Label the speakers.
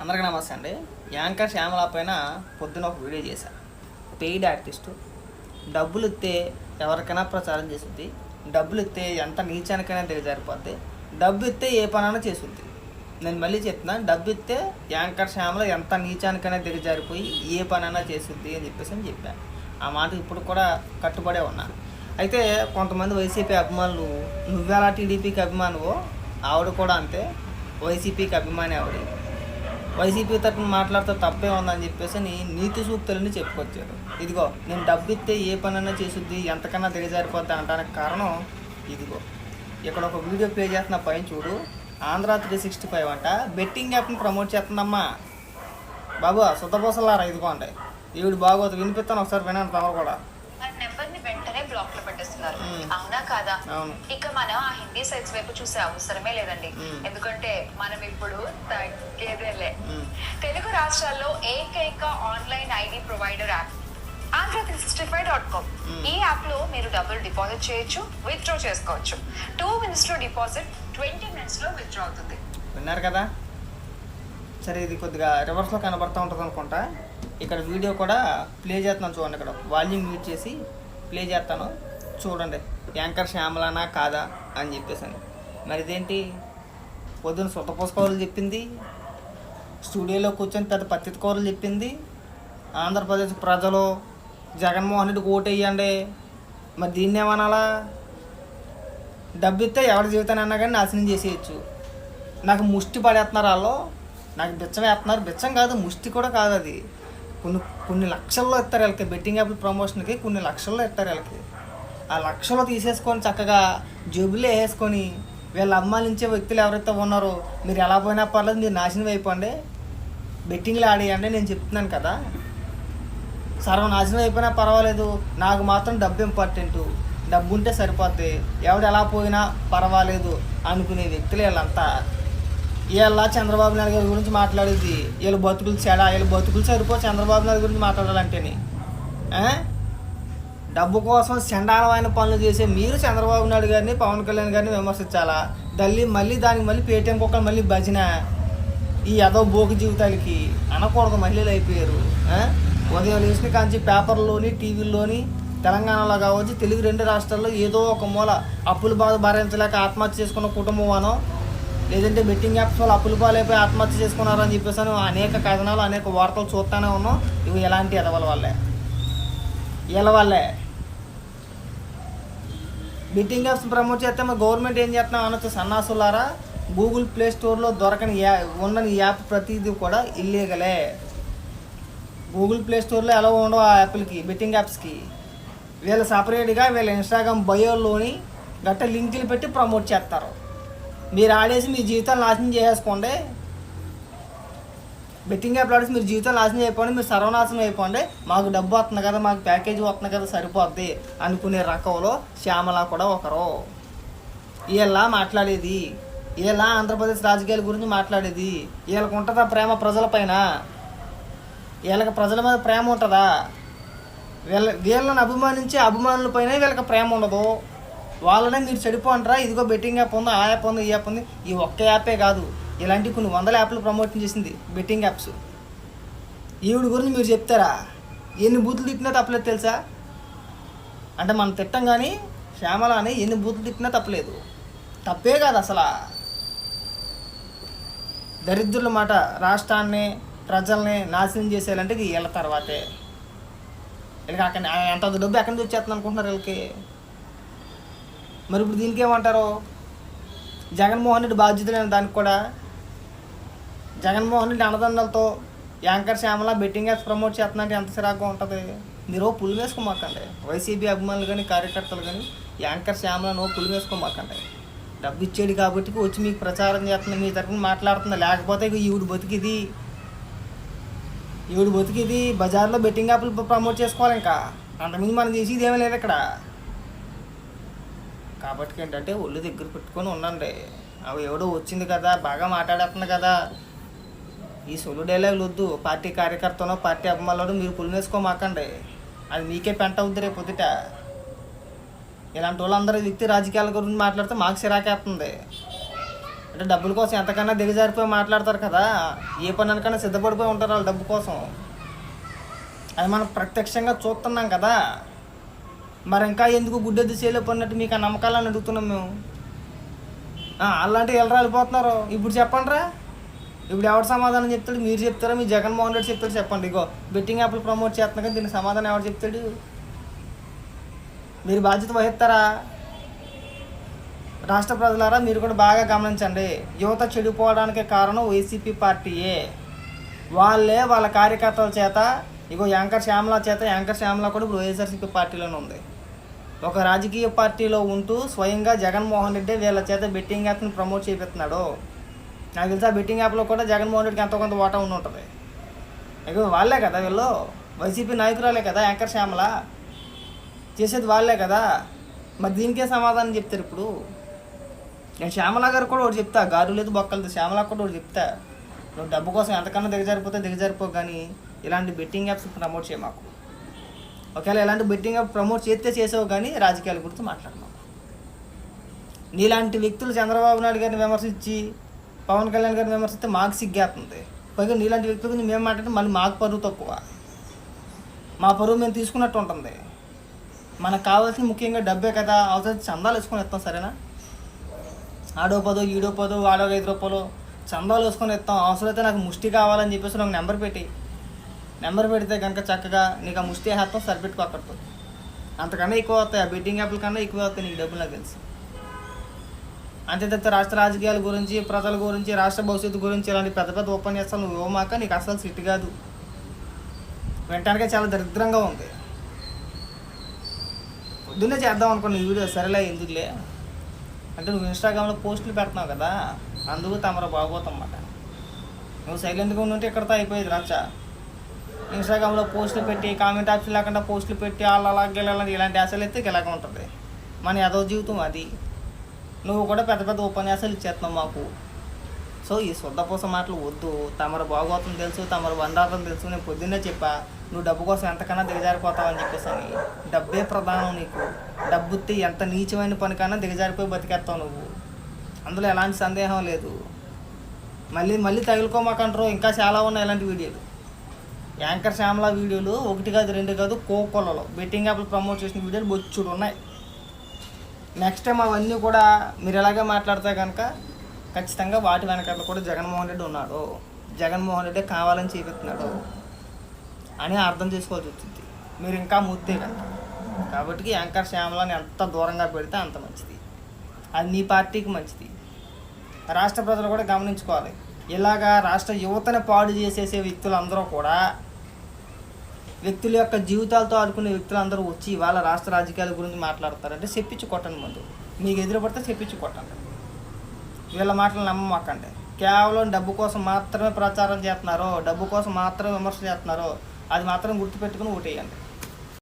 Speaker 1: అందరికీ నమస్తే అండి. యాంకర్ శ్యామల పైన పొద్దున ఒక వీడియో చేశాను పెయిడ్ ఆర్టిస్టు. డబ్బులు ఇస్తే ఎవరికైనా ప్రచారం చేస్తుంది డబ్బులు ఇస్తే ఎంత నీచానికైనా దిగజారిపోద్ది డబ్బు ఇస్తే ఏ పనైనా చేస్తుంది నేను మళ్ళీ చెప్తున్నా డబ్బు ఇస్తే యాంకర్ శ్యామల ఎంత నీచానికైనా దిగజారిపోయి ఏ పనైనా చేస్తుంది అని చెప్పేసి అని చెప్పాను ఆ మాట ఇప్పుడు కూడా కట్టుబడే ఉన్నా. అయితే కొంతమంది వైసీపీ అభిమానులు నువ్వెలా టీడీపీకి అభిమానువో ఆవిడ కూడా అంతే. వైసీపీకి అభిమాని ఆవిడ. వైసీపీ తరఫున మాట్లాడితే తప్పే ఉందని చెప్పేసి అని నీతి సూక్తులని చెప్పుకొచ్చారు. ఇదిగో నేను డబ్బు ఇస్తే ఏ పనైనా చేసుద్ది ఎంతకన్నా దిగజారిపోద్ది అంటానికి కారణం ఇదిగో. ఇక్కడ ఒక వీడియో ప్లే చేస్తున్న పైన చూడు. ఆంధ్ర త్రీ సిక్స్టీ ఫైవ్ అంట. బెట్టింగ్ యాప్ని ప్రమోట్ చేస్తుందమ్మా. బాబు సుతపోసలారా ఇదిగోండి ఈవిడ బాగోదు వినిపిస్తాను ఒకసారి వినండి తమరు కూడా. మ్మ్.
Speaker 2: అవునా కాదా? ఇక మనం ఆ హిందీ సైట్స్ వైపు చూసే అవసరమే లేదండి. ఎందుకంటే మనం ఇప్పుడు తగ్గేదేలే. తెలుగు రాష్ట్రాల్లో ఏకైక online ID provider app Andhra three sixty five dot com. ఈ యాప్లో మీరు డబ్బులు డిపాజిట్ చేయొచ్చు విత్డ్రా చేసుకోవచ్చు. టూ మినిట్స్లో డిపాజిట్ ట్వంటీ మినిట్స్లో విత్డ్రా అవుతుంది.
Speaker 1: విన్నారు కదా? సరే ఇది కొద్దిగా రివర్స్లో కనబడుతూ ఉంటుంది అనుకుంటా. ఇక్కడ వీడియో కూడా ప్లే చేస్తున్నాను చూడండి ఇక్కడ. వాల్యూమ్ మ్యూట్ చేసి ప్లే చేస్తాను. చూడండి యాంకర్ శ్యామలానా కాదా అని చెప్పేసి అని మరి ఇదేంటి పొద్దున్న సొంత చెప్పింది స్టూడియోలో కూర్చొని పెద్ద పత్తిత కూరలు చెప్పింది ఆంధ్రప్రదేశ్ ప్రజలు జగన్మోహన్ రెడ్డికి ఓటేయండి. మరి దీన్ని ఏమనాలా? డబ్బు ఇస్తే ఎవరి జీవితాన్ని అన్నా కానీ నాశనం చేసేయచ్చు. నాకు ముష్టి పడేస్తున్నారు వాళ్ళు. నాకు బిచ్చం వేస్తున్నారు. బిచ్చం కాదు ముష్టి కూడా కాదు అది. కొన్ని కొన్ని లక్షల్లో ఇస్తారు వీళ్ళకి. బెట్టింగ్ యాప్ ప్రమోషన్కి కొన్ని లక్షల్లో ఇస్తారు వీళ్ళకి. ఆ లక్షలు తీసేసుకొని చక్కగా జేబులో వేసుకొని వీళ్ళ అమ్మాలించే వ్యక్తులు ఎవరైతే ఉన్నారో మీరు ఎలా పోయినా పర్లేదు మీరు నాశనం అయిపోండి. బెట్టింగ్లు ఆడేయండి నేను చెప్తున్నాను కదా. సర్వనాశనం అయిపోయినా పర్వాలేదు నాకు మాత్రం డబ్బు ఇంపార్టెంట్ డబ్బు ఉంటే సరిపోద్ది. ఎవడు ఎలా పోయినా పర్వాలేదు అనుకునే వ్యక్తులు వీళ్ళంతా. వీళ్ళ చంద్రబాబు నాయుడు గారి గురించి మాట్లాడేది వీళ్ళ బతుకులు చెడ వీళ్ళ బతుకులు సరిపో చంద్రబాబు నాయుడు గురించి మాట్లాడాలంటేనే. డబ్బు కోసం చండాలమైన పనులు చేసే మీరు చంద్రబాబు నాయుడు గారిని పవన్ కళ్యాణ్ గారిని విమర్శించాలా? తల్లి మళ్ళీ దానికి మళ్ళీ పేటీఎం కుక్క మళ్ళీ భజన ఈ ఎదో బోకు జీవితాలకి అనకూడదు మహిళలు అయిపోయారు ఉదయం లేచిన కాంచి పేపర్లోని టీవీల్లోని తెలంగాణలో కావచ్చు తెలుగు రెండు రాష్ట్రాల్లో ఏదో ఒక మూల అప్పుల బాధ భరించలేక ఆత్మహత్య చేసుకున్న కుటుంబం అనో లేదంటే బెట్టింగ్ యాప్స్ వాళ్ళు అప్పుల పాలైపోయి ఆత్మహత్య చేసుకున్నారని చెప్పేసి అనేక కథనాలు అనేక వార్తలు చూస్తూనే ఉన్నాం. ఇవి ఎలాంటి ఎదవల వల్లే? వీళ్ళ వల్లే బెట్టింగ్ యాప్స్ ప్రమోట్ చేస్తే మరి గవర్నమెంట్ ఏం చేస్తున్నాం అనొచ్చు సన్నాసులారా? గూగుల్ ప్లే స్టోర్లో దొరకని యా ఉన్న యాప్ ప్రతిదీ కూడా ఇల్లీగలే. గూగుల్ ప్లే స్టోర్లో ఎలా ఉండవు ఆ యాప్లకి బెట్టింగ్ యాప్స్కి? వీళ్ళు సపరేట్గా వీళ్ళ ఇన్స్టాగ్రామ్ బయోలోని గట్ట లింకులు పెట్టి ప్రమోట్ చేస్తారు. మీరు ఆడేసి మీ జీవితాలు నాశనం చేసేసుకోండి. బెట్టింగ్ యాప్ ఆడేసి మీరు జీవితం నాశనం అయిపోండి మీరు సర్వనాశనం అయిపోండి. మాకు డబ్బు వస్తుంది కదా మాకు ప్యాకేజ్ వస్తుంది కదా సరిపోద్ది అనుకునే రకంలో శ్యామల కూడా ఒకరు. ఇలా మాట్లాడేది. వీళ్ళ ఆంధ్రప్రదేశ్ రాజకీయాల గురించి మాట్లాడేది. వీళ్ళకి ఉంటుందా ప్రేమ ప్రజలపైన? వీళ్ళకి ప్రజల మీద ప్రేమ ఉంటుందా? వీళ్ళ వీళ్ళని అభిమానించే అభిమానుల పైన వీళ్ళకి ప్రేమ ఉండదు. వాళ్ళనే మీరు చెడిపోంటారా ఇదిగో బెట్టింగ్ యాప్ ఉంది ఆ యాప్ ఉంది ఈ యాప్ ఉంది. ఈ ఒక్క యాపే కాదు ఇలాంటి కొన్ని వందల యాప్లు ప్రమోట్ చేసింది బెట్టింగ్ యాప్స్. ఈవిడ గురించి మీరు చెప్తారా? ఎన్ని బూతులు తిట్టినా తప్పలేదు తెలుసా? అంటే మనం తిట్టం కానీ శ్యామల అని ఎన్ని బూతులు తిట్టినా తప్పలేదు. తప్పే కాదు అసలు. దరిద్రుల మాట రాష్ట్రాన్ని ప్రజల్ని నాశనం చేసేయాలంటే ఇది వీళ్ళ తర్వాతే. వీళ్ళకి అక్కడ ఎంత డబ్బు ఎక్కడి నుంచి వచ్చేస్తుంది అనుకుంటున్నారు వీళ్ళకి? మరి ఇప్పుడు దీనికి ఏమంటారు? జగన్మోహన్ రెడ్డి బాధ్యతలేని దానికి కూడా Jaganmohan Reddy అన్నదండలతో anchor Shyamala betting apps promote చేస్తున్నట్టు ఎంత సిరాగ్గా ఉంటుంది? మీరు పులి వేసుకోమాకండి. వైసీపీ అభిమానులు కానీ కార్యకర్తలు కానీ యాంకర్ శ్యామలను పులి వేసుకోమాకండి. డబ్బు ఇచ్చేది కాబట్టి వచ్చి మీకు ప్రచారం చేస్తుంది మీ తరఫున మాట్లాడుతుంది. లేకపోతే ఈవిడు బతికిది. ఈవిడు బతికిది. బజార్లో బెట్టింగ్ యాప్లు ప్రమోట్ చేసుకోవాలి ఇంకా. అంతకుముందు మనం చేసేది ఏమీ లేదు ఇక్కడ. కాబట్టి ఏంటంటే ఒళ్ళు దగ్గర పెట్టుకొని ఉండండి. అవి ఎవడో వచ్చింది కదా బాగా మాట్లాడుతుంది కదా. ఈ సొలు డైలాగులు వద్దు. పార్టీ కార్యకర్తనో పార్టీ అభిమానులను మీరు పులినేసుకోమాకండి. అది మీకే పెంట అవుద్ది రేపు పొద్దుట. ఇలాంటి వాళ్ళందరూ వ్యక్తి రాజకీయాల గురించి మాట్లాడితే మాకు సిరాకేస్తుంది అంటే డబ్బుల కోసం ఎంతకన్నా దిగజారిపోయి మాట్లాడతారు కదా. ఏ పనికైనా సిద్ధపడిపోయి ఉంటారు వాళ్ళు డబ్బు కోసం. అది మనం ప్రత్యక్షంగా చూస్తున్నాం కదా. మరి ఇంకా ఎందుకు గుడ్డెద్దు చేయలే పడినట్టు మీకు ఆ నమ్మకాలను అడుగుతున్నాం మేము? అలాంటివి అలాంటి ఎలా వెళ్ళిపోతున్నారు ఇప్పుడు చెప్పండి రా ఇప్పుడు ఎవరు సమాధానం చెప్తాడు? మీరు చెప్తారా? మీ జగన్మోహన్ రెడ్డి చెప్తాడు? చెప్పండి. ఇగో బెట్టింగ్ యాప్లు ప్రమోట్ చేస్తున్నా కానీ దీనికి సమాధానం ఎవరు చెప్తాడు? మీరు బాధ్యత వహిస్తారా? రాష్ట్ర ప్రజలారా మీరు కూడా బాగా గమనించండి. యువత చెడిపోవడానికి కారణం వైసీపీ పార్టీయే. వాళ్ళే వాళ్ళ కార్యకర్తల చేత ఇగో యాంకర్ శ్యామల చేత యాంకర్ శ్యామల కూడా ఇప్పుడు వైఎస్ఆర్సీపీ పార్టీలోనే ఉంది. ఒక రాజకీయ పార్టీలో ఉంటూ స్వయంగా జగన్మోహన్ రెడ్డి వీళ్ళ చేత బెట్టింగ్ యాప్ని ప్రమోట్ చేపిస్తున్నాడు. నాకు తెలిసి ఆ బెట్టింగ్ యాప్లో కూడా జగన్మోహన్ రెడ్డికి ఎంతో కొంత వాటా ఉండి ఉంటుంది ఇగో వాళ్ళే కదా వీళ్ళు. వైసీపీ నాయకురాలే కదా యాంకర్ శ్యామల. చేసేది వాళ్ళే కదా. మరి దీనికే సమాధానం చెప్తారు ఇప్పుడు. నేను శ్యామల గారు కూడా ఒకటి చెప్తా గారు లేదు బొక్కలేదు శ్యామల కూడా ఒకటి చెప్తా. నువ్వు డబ్బు కోసం ఎంతకన్నా దిగజారిపోతే దిగజారిపో కానీ ఇలాంటి బెట్టింగ్ యాప్స్ ప్రమోట్ చేయ మాకు ఒకవేళ ఇలాంటి బెట్టింగ్ ప్రమోట్ చేస్తే చేసావు కానీ రాజకీయాల గురించి మాట్లాడమా? నీలాంటి వ్యక్తులు చంద్రబాబు నాయుడు గారిని విమర్శించి పవన్ కళ్యాణ్ గారిని విమర్శిస్తే మాకు సిగ్గేస్తుంది పైగా నీలాంటి వ్యక్తుల గురించి మేము మాట్లాడితే మళ్ళీ మాకు పరువు తక్కువ. మా పరువు మేము తీసుకున్నట్టు ఉంటుంది. మనకు కావాల్సిన ముఖ్యంగా డబ్బే కదా అవసరం చందాలు వేసుకొని ఇస్తాం సరేనా? ఆడో పదో ఈడో పదో వాడో ఐదు రూపాయలు చందాలు వేసుకొని ఇస్తాం. అవసరమైతే నాకు ముష్టి కావాలని చెప్పేసి నాకు నెంబర్ పెట్టి నెంబర్ పెడితే కనుక చక్కగా నీకు ఆ ముష్టి వేస్తాం సరిపెట్టుకో అక్కడితో. అంతకన్నా ఎక్కువ అవుతాయి ఆ బెట్టింగ్ యాప్ల కన్నా ఎక్కువ అవుతాయి నీకు డబ్బులు నాకు తెలుసు. అంతే తప్ప రాష్ట్ర రాజకీయాల గురించి ప్రజల గురించి రాష్ట్ర భవిష్యత్తు గురించి ఇలాంటి పెద్ద పెద్ద ఉపన్యాసాలు నువ్వు ఇవ్వమాక నీకు అసలు సిట్ కాదు. వినటానికే చాలా దరిద్రంగా ఉంది. పొద్దున్నే చేద్దాం అనుకున్న ఈ వీడియో సరేలే ఎందుకులే? అంటే నువ్వు ఇన్స్టాగ్రామ్లో పోస్టులు పెడుతున్నావు కదా అందుకు తమరు బాగోతన్నమాట నువ్వు సైలెంట్గా ఉంటే ఇక్కడతో అయిపోయేది రచ్చ. ఇన్స్టాగ్రామ్లో పోస్టులు పెట్టి కామెంట్ ఆప్షన్ లేకుండా పోస్టులు పెట్టి వాళ్ళ అలా గెలాలని ఇలాంటి ఆశలు ఎత్తే ఇలాగ ఉంటుంది. మన ఏదో జీవితం అది. నువ్వు కూడా పెద్ద పెద్ద ఉపన్యాసాలు ఇచ్చేస్తున్నావు మాకు. సో ఈ శుద్ధపూస మాటలు వద్దు. తమరు బాగోతం తెలుసు తమరు బంధాతం తెలుసు నేను పొద్దున్నే చెప్పా నువ్వు డబ్బు కోసం ఎంతకన్నా దిగజారిపోతావు అని చెప్పేసి అని. డబ్బే ప్రధానం నీకు. డబ్బు ఇస్తే ఎంత నీచమైన పనికన్నా దిగజారిపోయి బతికేస్తావు నువ్వు. అందులో ఎలాంటి సందేహం లేదు. మళ్ళీ మళ్ళీ తగులుకోమాకంటారు. ఇంకా చాలా ఉన్నాయి ఇలాంటి వీడియోలు. యాంకర్ శ్యామల వీడియోలు ఒకటి కాదు రెండు కాదు కోకోలలో. బెట్టింగ్ యాప్లు ప్రమోట్ చేసిన వీడియోలు బొచ్చుడు ఉన్నాయి. నెక్స్ట్ టైం అవన్నీ కూడా మీరు ఎలాగే మాట్లాడితే కనుక ఖచ్చితంగా వాటి వెనకాల కూడా జగన్మోహన్ రెడ్డి ఉన్నాడు. జగన్మోహన్ రెడ్డి కావాలని చూపిస్తున్నాడు అని అర్థం చేసుకోవాల్సి వచ్చింది. మీరు ఇంకా ముద్దే కనుక కాబట్టి యాంకర్ శ్యామలని ఎంత దూరంగా పెడితే అంత మంచిది. అది మీ పార్టీకి మంచిది. రాష్ట్ర ప్రజలు కూడా గమనించుకోవాలి. ఇలాగా రాష్ట్ర యువతని పాడు చేసేసే వ్యక్తులందరూ కూడా వ్యక్తుల యొక్క జీవితాలతో ఆడుకునే వ్యక్తులు అందరూ వచ్చి ఇవాళ రాష్ట్ర రాజకీయాల గురించి మాట్లాడతారంటే చెప్పించి కొట్టండి ముందు. మీకు ఎదురుపడితే చెప్పించు చెప్పించి కొట్టండి. వీళ్ళ మాటలు నమ్మమాకండి కేవలం డబ్బు కోసం మాత్రమే ప్రచారం చేస్తున్నారో డబ్బు కోసం మాత్రమే విమర్శ చేస్తున్నారో అది మాత్రం గుర్తుపెట్టుకుని ఓటేయండి.